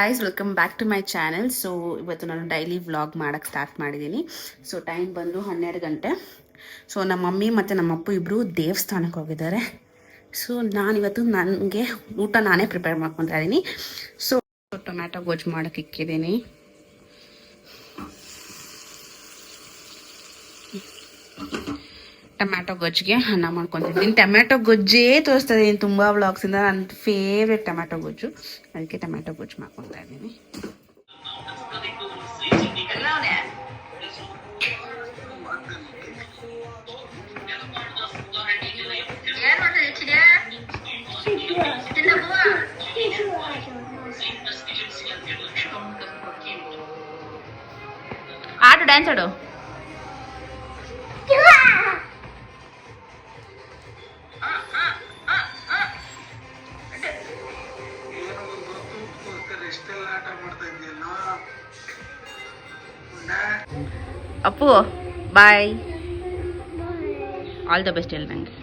Guys welcome back to my channel so ಇವತ್ತು ನಾನು daily vlog ಮಾಡೋಕ್ಕೆ ಸ್ಟಾರ್ಟ್ ಮಾಡಿದ್ದೀನಿ ಸೊ ಟೈಮ್ ಬಂದು ಹನ್ನೆರಡು ಗಂಟೆ. ಸೊ ನಮ್ಮ ಮಮ್ಮಿ ಮತ್ತು ನಮ್ಮ ಅಪ್ಪ ಇಬ್ಬರು ದೇವಸ್ಥಾನಕ್ಕೆ ಹೋಗಿದ್ದಾರೆ. ಸೊ ನಾನಿವತ್ತು ನನಗೆ ಊಟ ನಾನೇ ಪ್ರಿಪೇರ್ ಮಾಡ್ಕೊತಾ ಇದ್ದೀನಿ ಸೊ ಟೊಮ್ಯಾಟೊ ಗೊಜ್ಜು ಮಾಡೋಕ್ಕೆ ಇಕ್ಕಿದ್ದೀನಿ ಟೊಮ್ಯಾಟೊ ಗೊಜ್ಜಿಗೆ ಅನ್ನ ಮಾಡ್ಕೊತಿದ್ದೀನಿ ಟೊಮ್ಯಾಟೊ ಗೊಜ್ಜೇ ತೋರಿಸ್ತಾ ಇದ್ದೀನಿ ತುಂಬ ವ್ಲಾಗ್ಸಿಂದ ನನ್ನ ಫೇವ್ರೆಟ್ ಟೊಮ್ಯಾಟೊ ಗೊಜ್ಜು. ಅದಕ್ಕೆ ಟೊಮ್ಯಾಟೊ ಗೊಜ್ಜು ಮಾಡ್ಕೊತಾ ಇದ್ದೀನಿ. ಆಡು ಡ್ಯಾನ್ಸ್ ಆಡು. Appu bye all the best ಹೇಳಿ ನನಗೆ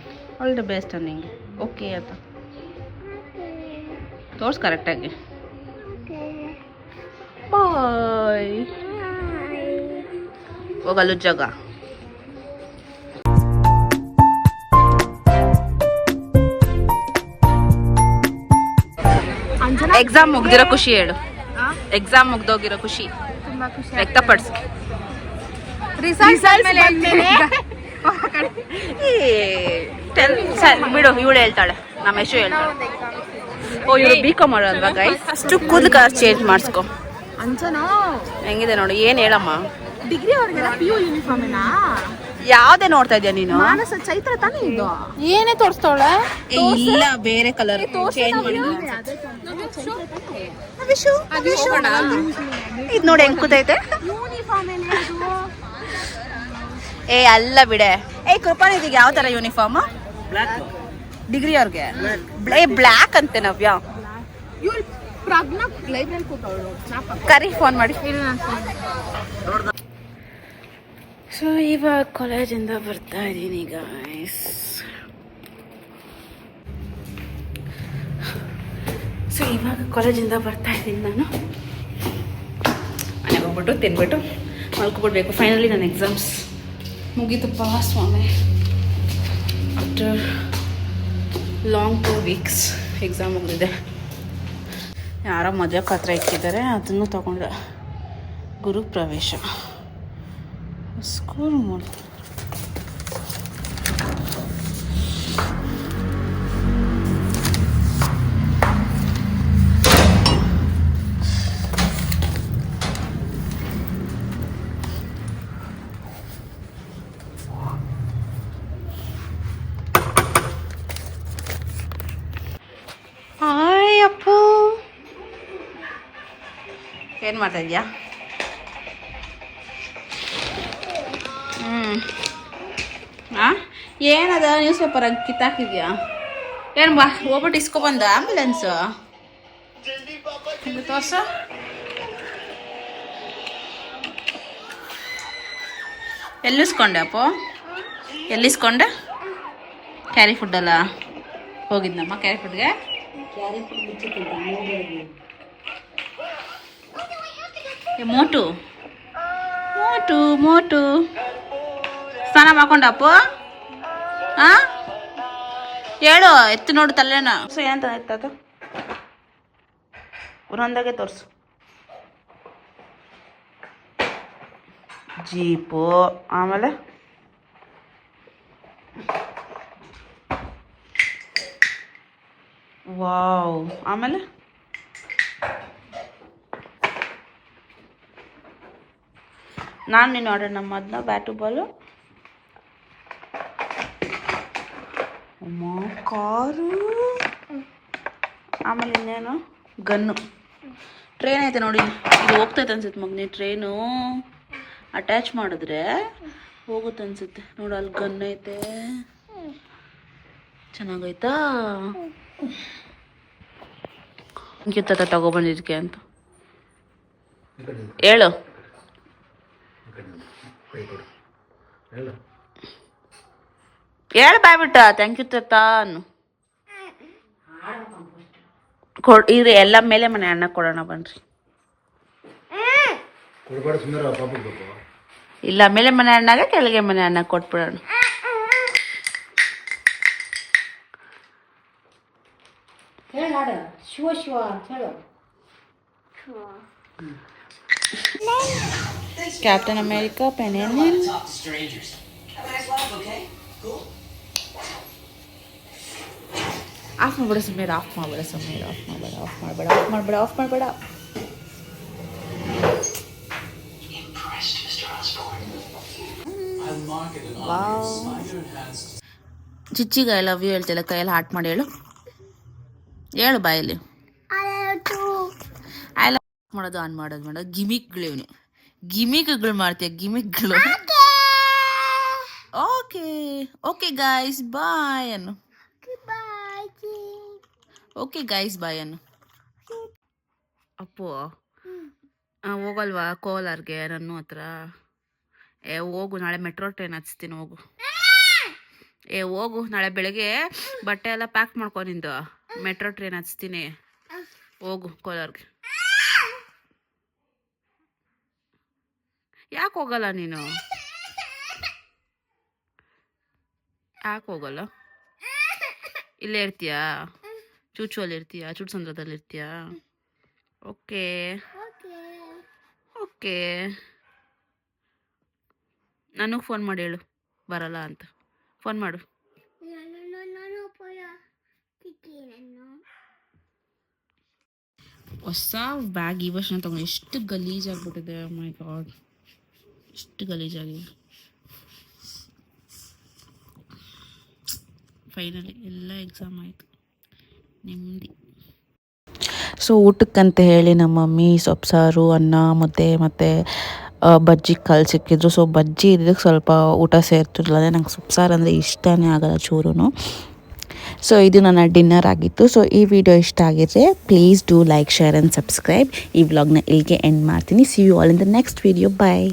ಆಲ್ ದ ಬೆಸ್ಟ್ ನಿಂಗೆ ಓಕೆ ಅಂತ ತೋರ್ಸ್ ಕರೆಕ್ಟಾಗಿ ಬಾಯ್ ಹೋಗಲು ಜಾಗ. ಎಕ್ಸಾಮ್ ಮುಗ್ದಿರೋ ಖುಷಿ ಹೇಳು. ಎಕ್ಸಾಮ್ ಮುಗ್ದೋಗಿರೋ ಖುಷಿ. ವ್ಯಕ್ತಪಡಿಸ್ ಬಿಡು ಇವಳು ಹೇಳ್ತಾಳೆ. ನಮ್ಮ ಯಶು ಹೇಳ್ತಾಳೆ. ಓ ಇವಳು ಬಿ ಕಾಮ್ ಅಲ್ವಾ ಗೈಸ್ ಅಷ್ಟು ಕೂದಲು ಕಲರ್ ಚೇಂಜ್ ಮಾಡಿಸ್ಕೊ. ಅಂಜನಾ? ಹೆಂಗಿದೆ ನೋಡು ಏನು ಹೇಳಮ್ಮ? ಡಿಗ್ರಿ ಅವ್ರಿಗೆಲ್ಲ ಪಿ ಯು ಯೂನಿಫಾರ್ಮಿನಾ ಯಾವ್ದೇ ನೋಡ್ತಾ ಇದೀಯ ನೀನು? ಮಾನಸ ಚೈತ್ರ ತಾನೇ ಇದು? ಏನೇ ತೋರಿಸ್ತವಳೆ? ಇಲ್ಲ ಬೇರೆ ಕಲರ್ ಚೇಂಜ್ ಮಾಡಿ. ಇದು ನೋಡಿ ಹೆಂಗೆ ಕೂತೈತೆ. ಯೂನಿಫಾರ್ಮ್ ಏ ಅಲ್ಲ ಬಿಡೆ. ಏ ಇದೀಗ ಯಾವ ತರ ಯೂನಿಫಾರ್ಮ್ ಡಿಗ್ರಿ ಅವ್ರಿಗೆ? ಏ ಬ್ಲ್ಯಾಕ್ ಅಂತೆ ನವ್ಯ. ಕರಿ ಫೋನ್ ಮಾಡಿ. ಸೊ ಇವಾಗ ಕಾಲೇಜಿಂದ ಬರ್ತಾ ಇದ್ದೀನಿ ಗಾಯ್ಸ್ ಸೊ ಇವಾಗ ಕಾಲೇಜಿಂದ ಬರ್ತಾ ಇದ್ದೀನಿ ನಾನು. ಮನೆಗೆ ಹೋಗ್ಬಿಟ್ಟು ತಿನ್ಬಿಟ್ಟು ಮಲ್ಕೊಬಿಡ್ಬೇಕು. ಫೈನಲಿ ನನ್ನ ಎಕ್ಸಾಮ್ಸ್ ಮುಗೀತಪ್ಪ ಸ್ವಾಮಿ. After long two weeks exam ಮುಗಿದಿದೆ. ಯಾರೋ ಮದುವೆ ಪಾತ್ರ ಇಟ್ಟಿದ್ದಾರೆ ಅದನ್ನು ತಗೊಂಡೆ ಗುರು ಪ್ರವೇಶ. ಸ್ಕೂಲ್ ನೋಡಿ ಏನು ಮಾಡ್ತಾ ಇದೀಯಾ? ಹ್ಞೂ ಹಾಂ ಏನದ ನ್ಯೂಸ್ ಪೇಪರ್ ಕಿತ್ತಾಕಿದ್ಯಾ? ಏನು ಬಾ ಹೋಗ್ಬಿಟ್ಟು ಇಸ್ಕೊಬಂದ ಆಂಬುಲೆನ್ಸು ತೋರ್ಸ ಎಲ್ಲಿಸ್ಕೊಂಡೆ ಅಪ್ಪು? ಎಲ್ಲಿಸ್ಕೊಂಡೆ? ಕ್ಯಾರಿ ಫುಡ್ಡಲ್ಲ ಹೋಗಿದ್ನಮ್ಮ ಕ್ಯಾರಿ ಫುಡ್ಗೆ ಏ, ಮೋಟು. ಮೋಟು ಮೋಟು. ಸ್ನಾನ ಮಾಡ್ಕೊಂಡಪ್ಪ ಹಾ ಹೇಳು, ಎತ್ತು ನೋಡು ತಲೆನ. ಸೊ ಏನಂತ ಎತ್ತದು ಒಂದಾಗೆ ತೋರಿಸು. ಜೀಪು, ಆಮೇಲೆ? ವಾವ್, ಆಮೇಲೆ? ನಾನು ನೀನು ಆರ್ಡರ್ ನಮ್ಮ ಅದನ್ನ ಬ್ಯಾಟು ಬಾಲು ಅಮ್ಮ ಕಾರು. ಆಮೇಲೆ ಇನ್ನೇನು? ಗನ್ನು. ಟ್ರೈನ್ ಐತೆ ನೋಡಿ. ಇದು ಹೋಗ್ತೈತೆ ಅನ್ಸುತ್ತೆ ಮಗನಿ ಟ್ರೈನು ಅಟ್ಯಾಚ್ ಮಾಡಿದ್ರೆ ಹೋಗುತ್ತೆ ಅನ್ಸುತ್ತೆ. ನೋಡು ಅಲ್ಲಿ ಗನ್ ಐತೆ. ಚೆನ್ನಾಗೈತಾ? ಕಿತ್ತ ತಗೊಬಂದಿದ್ಕೆ ಅಂತ. ಹೇಳು. ಹೇಳು. ಬಾಯ್ಬಿಟ್ಟ ಥ್ಯಾಂಕ್ ಯು ತಾತ ಅನ್ನು. ಕೊಡ್ ಇರಿ ಎಲ್ಲ ಮೇಲೆ ಮನೆ ಅಣ್ಣ ಕೊಡೋಣ ಬನ್ರಿ. ಇಲ್ಲ ಮೇಲೆ ಮನೆ ಅಣ್ಣಾಗ ಕೆಳಗೆ ಮನೆ ಅಣ್ಣ ಕೊಟ್ಬಿಡೋಣ. ಕ್ಯಾಪ್ಟನ್ ಅಮೇರಿಕಾ ಪೆನೆಲಿನ್ ಆಫ್ ಮಾಡ್ಬೇಡ ಸುಮ್ಮನೆ ಆಫ್ ಮಾಡ್ಬೇಡ ಸುಮ್ಮನೆ ಆಫ್ ಮಾಡ್ಬೇಡ ಆಫ್ ಮಾಡ್ಬೇಡ ಆಫ್ ಮಾಡ್ಬೇಡ ಆಫ್ ಮಾಡ್ಬೇಡ ಚಿಚ್ಚಿಗೆ ಐ ಲವ್ ಯು ಹೇಳ್ತಿಲ್ಲ ಕೈಯಲ್ಲಿ ಹಾಟ್ ಮಾಡಿ ಹೇಳು. ಹೇಳು ಬಾಯಲ್ಲಿ. ಐ ಲವ್ ಮಾಡೋದು ಆನ್ ಮಾಡೋದು ಮಾಡೋದು. ಗಿಮಿಕ್ಗಳು ಇವನು. ಗಿಮಿಕ್ಗಳು ಮಾಡ್ತೀಯ? ಗಿಮಿಕ್ಗಳು ಓಕೆ ಓಕೆ ಗಾಯ್ಸ್ ಬಾಯ್ ಅನ್ನು ಓಕೆ ಗಾಯ್ಸ್ ಬಾಯ್ ಅನ್ನು ಅಪ್ಪು ಹೋಗಲ್ವಾ? ಕೋಲಾರ್ಗೆ ನನ್ನ ಹತ್ರ. ಏ ಹೋಗು. ನಾಳೆ ಮೆಟ್ರೋ ಟ್ರೈನ್ ಹಚ್ತೀನಿ ಹೋಗು. ಏ ಹೋಗು. ನಾಳೆ ಬೆಳಗ್ಗೆ ಬಟ್ಟೆ ಎಲ್ಲ ಪ್ಯಾಕ್ ಮಾಡ್ಕೊ ನಿಂದು. ಮೆಟ್ರೋ ಟ್ರೈನ್ ಹಚ್ತೀನಿ. ಹೋಗು ಕೋಲಾರ್ಗೆ. ಯಾಕೆ ಹೋಗಲ್ಲ ನೀನು? ಯಾಕೆ ಹೋಗಲ್ಲ? ಇಲ್ಲೇ ಇರ್ತೀಯಾ? ಚೂಚುವಲ್ಲಿ ಇರ್ತೀಯಾ? ಚುಟ್ಸಂದ್ರದಲ್ಲಿ ಇರ್ತೀಯಾ? ಓಕೆ. ಓಕೆ. ನನಗೆ ಫೋನ್ ಮಾಡಿ ಹೇಳು. ಬರಲ್ಲ ಅಂತ. ಫೋನ್ ಮಾಡು. ಹೊಸ ಬ್ಯಾಗ್ ಈ ವರ್ಷ ತಗೊಂಡು ಎಷ್ಟು ಗಲೀಜಾಗ್ಬಿಟ್ಟಿದೆ. ಮೈ ಗಾಡ್ ಎಷ್ಟು ಗಲೀಜಾಗಿದೆ ಫೈನಲಿ ಎಲ್ಲ ಎಕ್ಸಾಮ್ ಆಯಿತು ನೆಮ್ಮದಿ ಸೊ ಊಟಕ್ಕಂತ ಹೇಳಿ ನಮ್ಮ ಮಮ್ಮಿ ಸೊಪ್ಸಾರು, ಅನ್ನ ಮುದ್ದೆ ಮತ್ತು ಬಜ್ಜಿ ಕಲ್ ಸಿಕ್ಕಿದ್ರು. ಸೊ ಬಜ್ಜಿ ಇದಕ್ಕೆ ಸ್ವಲ್ಪ ಊಟ ಸೇರ್ತಿರ್ಲಿಲ್ಲ. ನಂಗೆ ಸೊಪ್ಸಾರು ಅಂದರೆ ಇಷ್ಟನೇ ಆಗಲ್ಲ ಚೂರು ಸೊ ಇದು ನನ್ನ ಡಿನ್ನರ್ ಆಗಿತ್ತು. ಸೊ ಈ ವಿಡಿಯೋ ಇಷ್ಟ ಆಗಿದ್ರೆ please do like share and subscribe ಈ ವ್ಲಾಗ್ನ ಇಲ್ಲಿಗೆ ಎಂಡ್ ಮಾಡ್ತೀನಿ. See you all in the next video bye